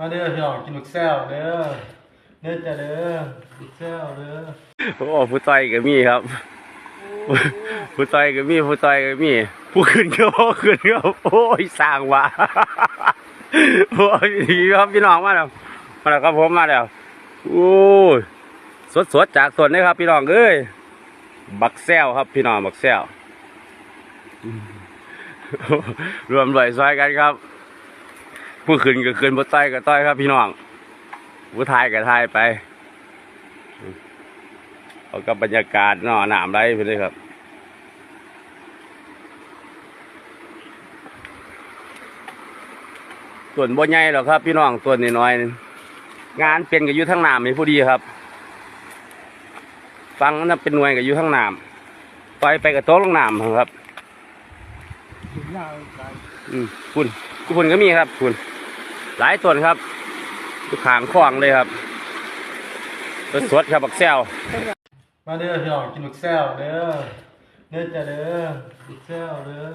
มาเด้อพี่น้องกินลูกแซวเด้อเด้อจ้ะเด้อลูกแซวเด้อโอ้ผู้ต่อยก็มีครับ ผู้ต่อยก็มีผู้ต่อยก็มี ผู้ขึ้นก็บ่ขึ้นครับโอ้ยสร้างว่าโอ้ยดีครับพี่น้องมาแล้วมาแล้วครับผมมาแล้วโอ้ยสดสดๆจากสวนเลยครับ พี่น้องเอ้ยบักแซวครับ พี่น้องบักแซวรวมด้วยซอยกันครับ ผู้ขึ้นก็ขึ้นผู้ต่อยก็ต่อยครับพี่น้องผู้ทายก็ทายไปเอากับบรรยากาศเนาะหนามไรไปเลยครับส่วนบ่ใหญ่หรอกครับ พี่น้องส่วนน้อยๆนี่งานเป็นกับอยู่ทั้งน้ำนี่ผู้ดีครับ ฟังนั้นเป็นหน่วยกับอยู่ทั้งน้ำไปไปกับโต๊ะลงน้ำครับ อืมคุณคุณก็มีครับคุณ หลายต้นครับทุกขางคลองเลยครับต้นสดครับบักแซวมาเด้อพี่น้องกินบักแซวเด้อเด้อจ้ะเด้อบักแซวเด้อ